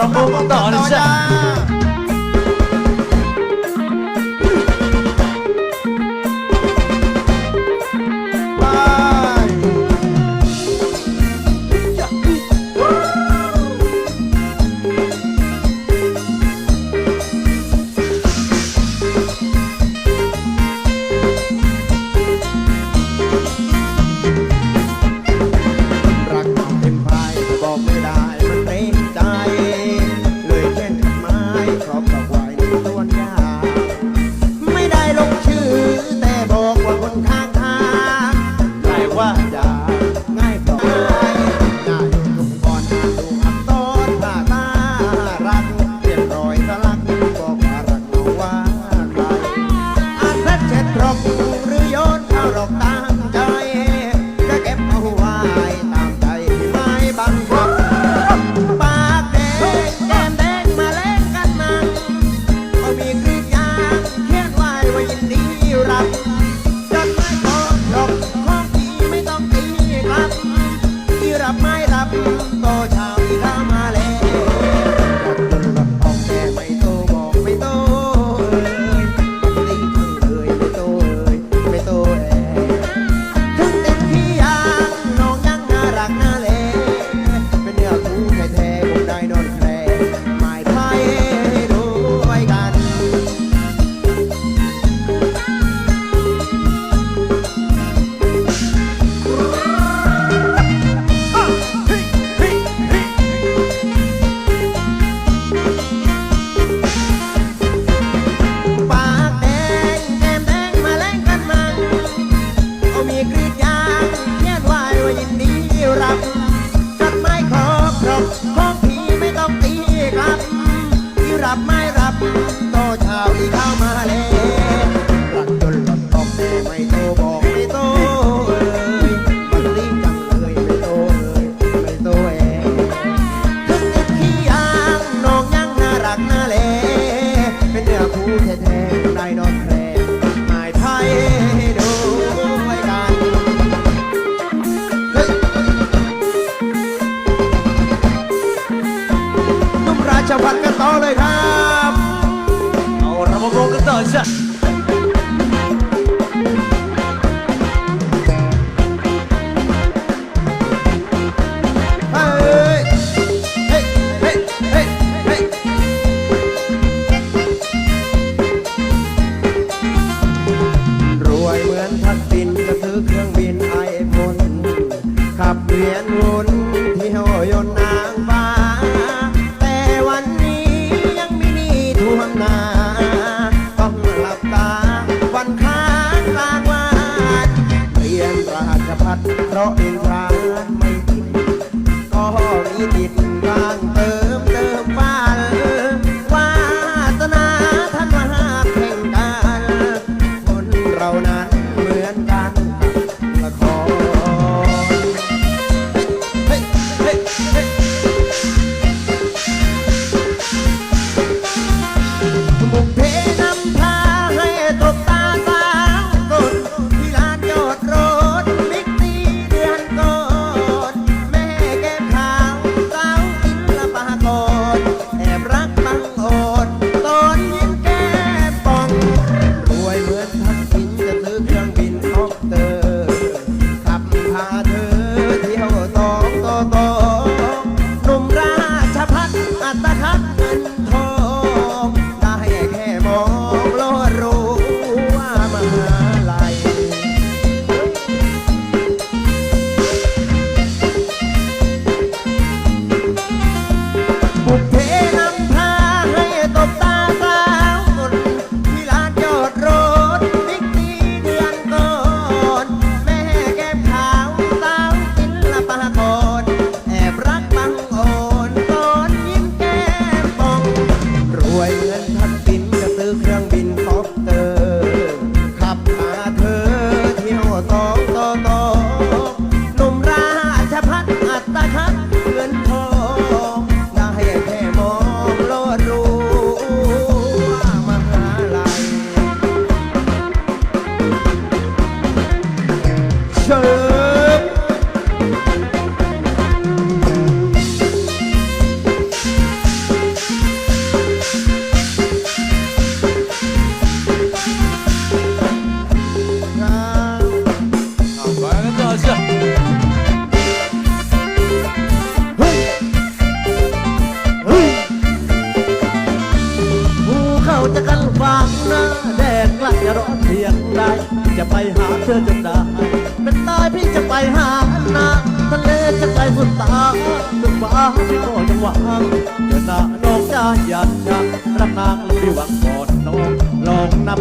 โอ้เรา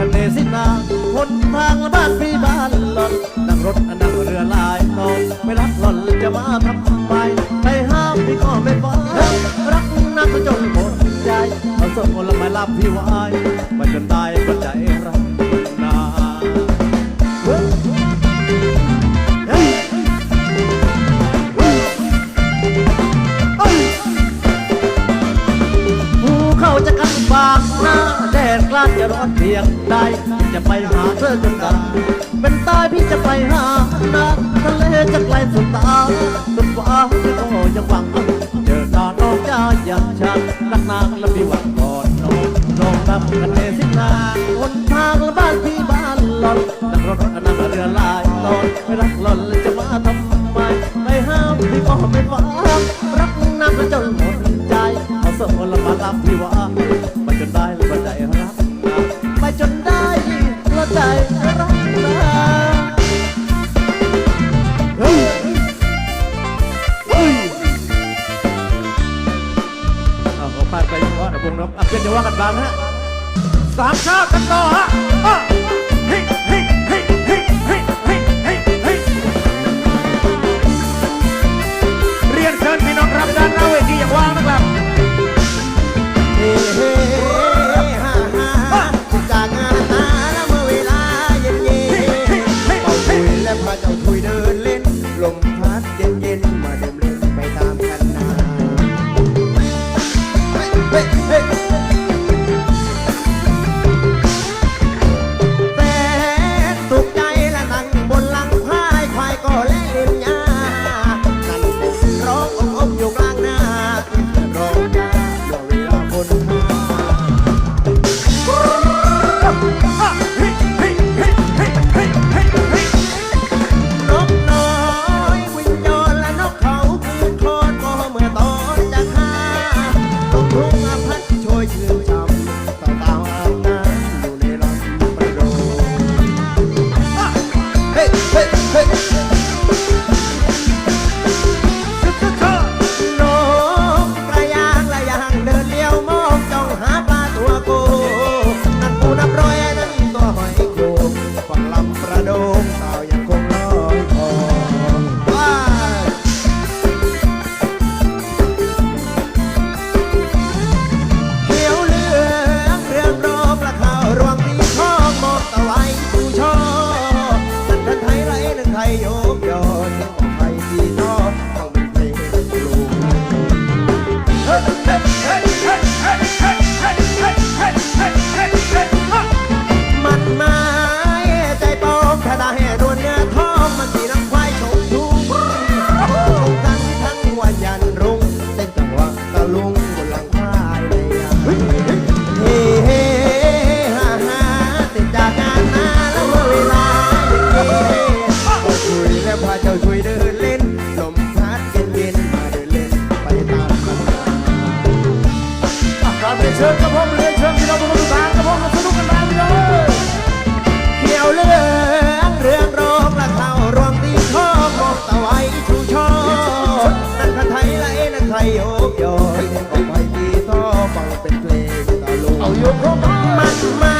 ทะเลสินาหนทางละบ้านพี่บ้านหล่อนนั่งรถนั่งเรือลายตอนไม่รักหล่อนจะมาทำไมไปห้ามพี่ก็ไม่ฟังรักนักจนหมดใจเอาส่งคนละไม้ลับพี่ไว้ไปจนตาย นางละบิว ยโย อยออกไปดีท่อฟังเป็นเพลงตะลุงเอาอยู่ครบมันมา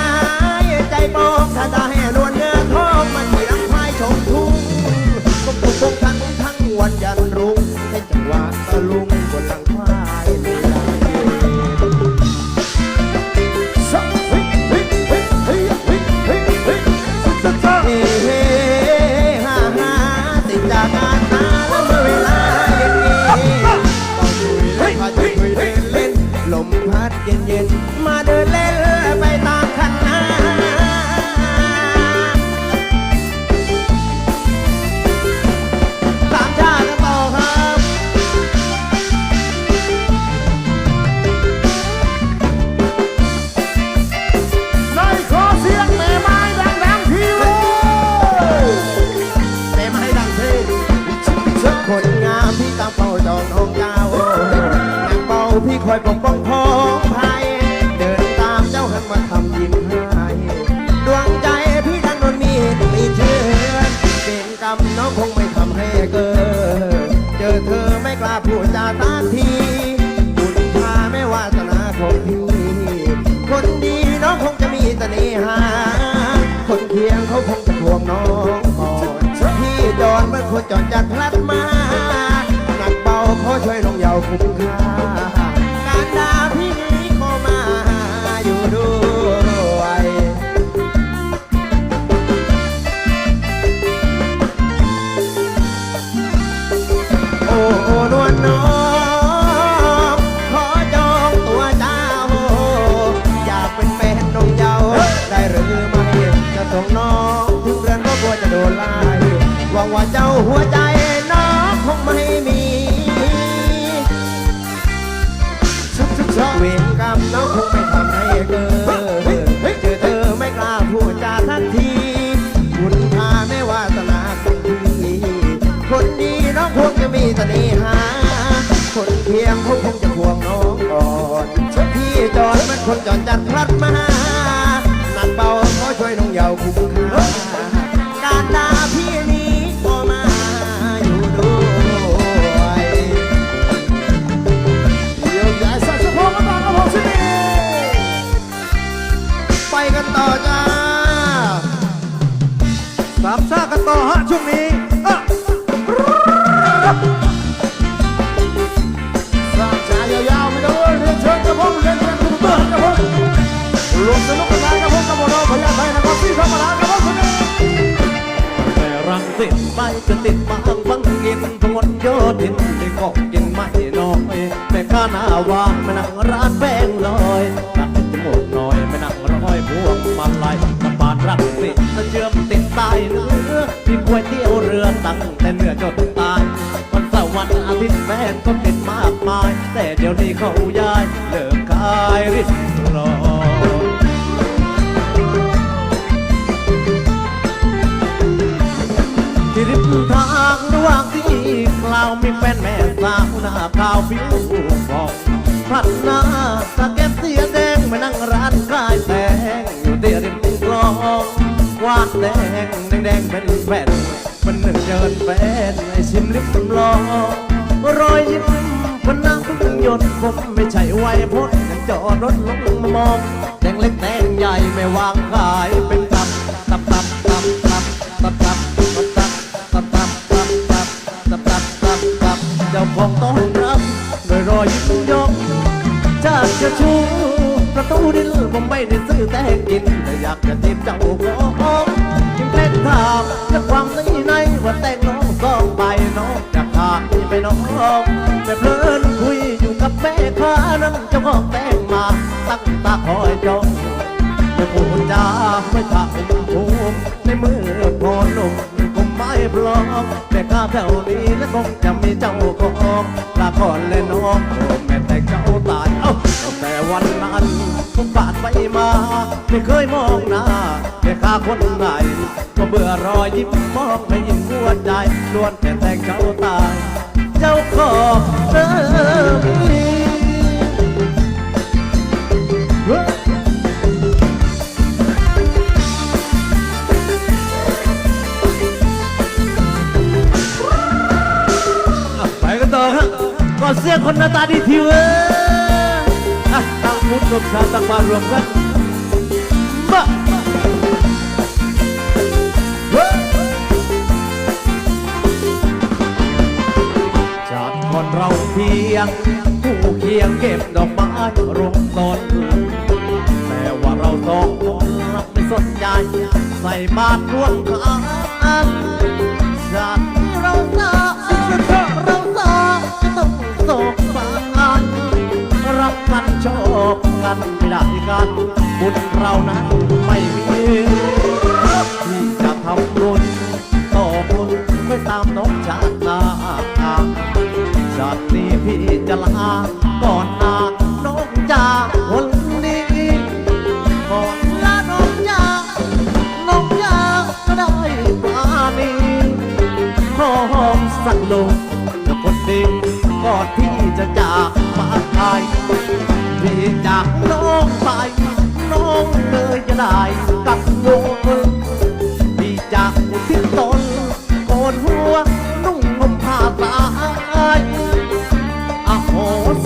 ว่าเจ้าหัวใจน้องคงไม่มีเวรกรรมน้องคงไม่ทำให้เกิดเจอเธอไม่กล้าพูดจาทันที คุณพาไม่ว่าสนาของพี่คนดีน้องคงจะมีเสน่หา คนเคียงเขาคงจะห่วงน้องก่อนพี่จอนมันคนจอนจัดพลัดมาหนักเบาขอช่วยน้องเยาวคุ้มค่าการด่าพี่ ช่วงนี้อะสามชายยาวๆไปเลยเรียนเชิญกับผมเรียนเชิญคุณเบิร์ดกับผมรวมสนุกกันได้กับผมกับเราพยาไทยนะครับที่ธรรมดากับผมคนนี้แต่รังสิตไปจะติดบางบังกินพงดโยธินได้ก็กินไม่น้อยแม่ข้าหน้าวางมานั่งร้านแป้งลอยตักจมูกน่อยมานั่งร้อยพวงมาลัยสะพาน รังสิตจะเชื่อมติดใต้เนื้อมีก๋วยเตี๋ยวเรือตั้งแต่เนื้อจนตายวันเสาร์วันอาทิตย์แฟนก็ติดมากมาย แต่เดี๋ยวนี้เขาย้ายเลิกขายริบรอที่ริมทางระหว่างที่กล่าวมีแฟนแม่สาวหน้าขาวผิวฟองพัดหน้าสะเก็ นแผ่นมันหนึ่งเดินแฟนไอชิมลิบลองรอยยิ้มคนนั่งหยดผมไม่ใช่ไวยพจน์ยังจอดรถลงมามองแดงเล็กแดงใหญ่ไม่วางขายเป็นตับตับตับตับตับตับตับตับตับตับตับตับตับตับตับตับเจ้าของต้อนรับด้วยรอยยิ้มยกจากจะชูประตูดินผมไม่ได้ซื้อแต่กินแต่อยากจะติดเจ้า ไปน้องแต่เพลินคุยอยู่กับแม่ค้านั่งเจ้าของแต่งมาตั้งตาคอยจ้องไม่พูดจาไม่ถามภูมิในมือพอหนุ่มคงไม่พร้อมแต่ข้าแถวนี้และคงจะมีเจ้าของลาก่อนเลยน้องแม่แต่เจ้าตายเอ้าแต่วันนั้นผมปาดไปมา ไม่เคยมองหน้าแค่ข้าคนไหนก็เบื่อรอยยิ้มมองไม่ยิ้มหัวใจล้วนแต่แต่เจ้าตาย เจ้าของเดิมนี้ไปกันต่อครับก่อนเสียงคนหน้าตาดีทีเว้ยอะตั้งมุดรวมชาติตั้งมารวมกัน เพียง ผู้เคียงเก็บดอกไม้รวมต้นแต่ว่าเราสองคนรับไม่สนใจ ใส่บาตรร่วมทางจากที่เราสองเราสองต้องโศกสารรักกันชอบกันไม่ได้กันบุญเรานั้นไม่มีที่จะทำบุญต่อบุญไม่ตามน้องชาติห นี้พี่จะลาก่อน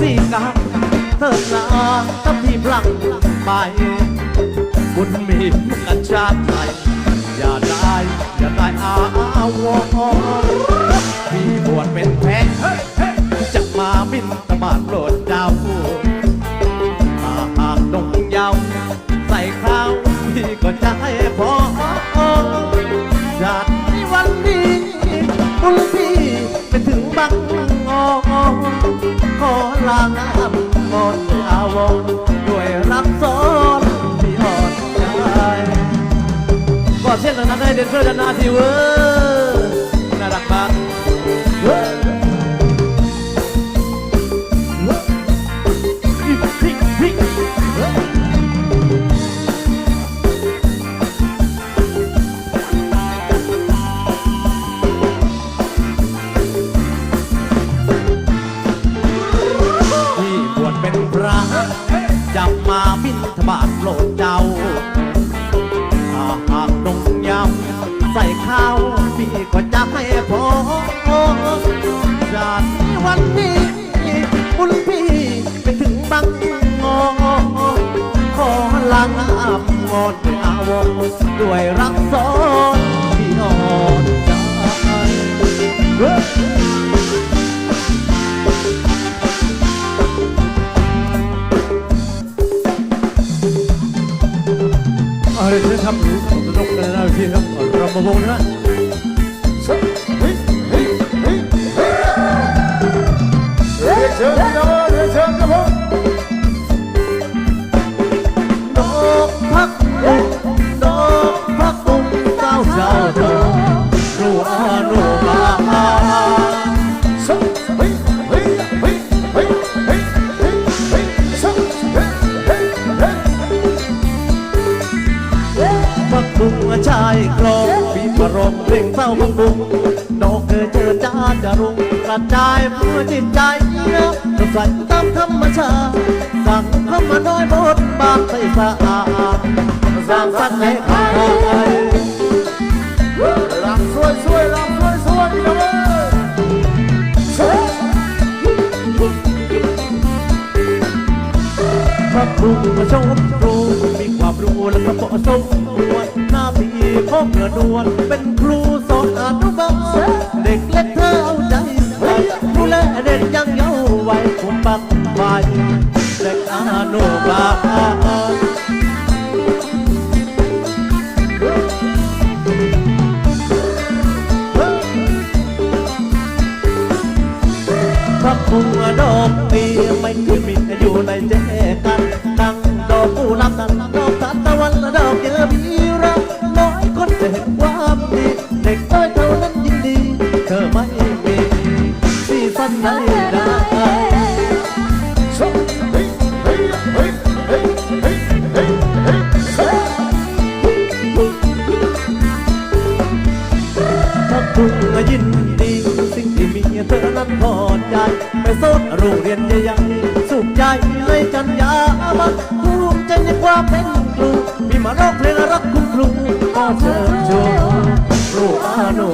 สิกรรมเธอนาถ้าพี่พลังไป บุญมีกันชาติไทย อย่าได้ อย่าได้อาวรพี่บวชเป็นแพ้จะมาบินตบาทโปรดเจ้าถ้าหากนงยาว ใส่ข้าวพี่ก็จะให้พอ อลางามมนต์อาวงด้วยรักสอนที่อ่อนใจก่อนเช่นนั้นได้เดินเพื่อนนาทีเวอ บุงชายกลองปีมารองเพลงเศร้าพักบุ้งดอกเกิดเจอจ้าจะรุงกระจายเพื่อจิตใจสดใสตามธรรมชาติสั่งเข้ามาน้อยบทบางใสสะอาดสร้างสรรค์ให้ใครรำสวยสวยรำสวยสวยพี่น้องเอ้ยพระครูมาชมครูมีคว ดูและก็เหมาะสมควรหน้าที่ของเนื้อนวลเป็นครูสอนอนุบาลเด็กเล็กเธอเอาใจใส่ดูแลเด็กยังเยาว์วัยผมปักไฟเด็กอนุบาล ภูมิใจในความเป็นครูมีมาร้องเพลงรักคุณครูก็เชิญชวนครูอาน้องพักอาน้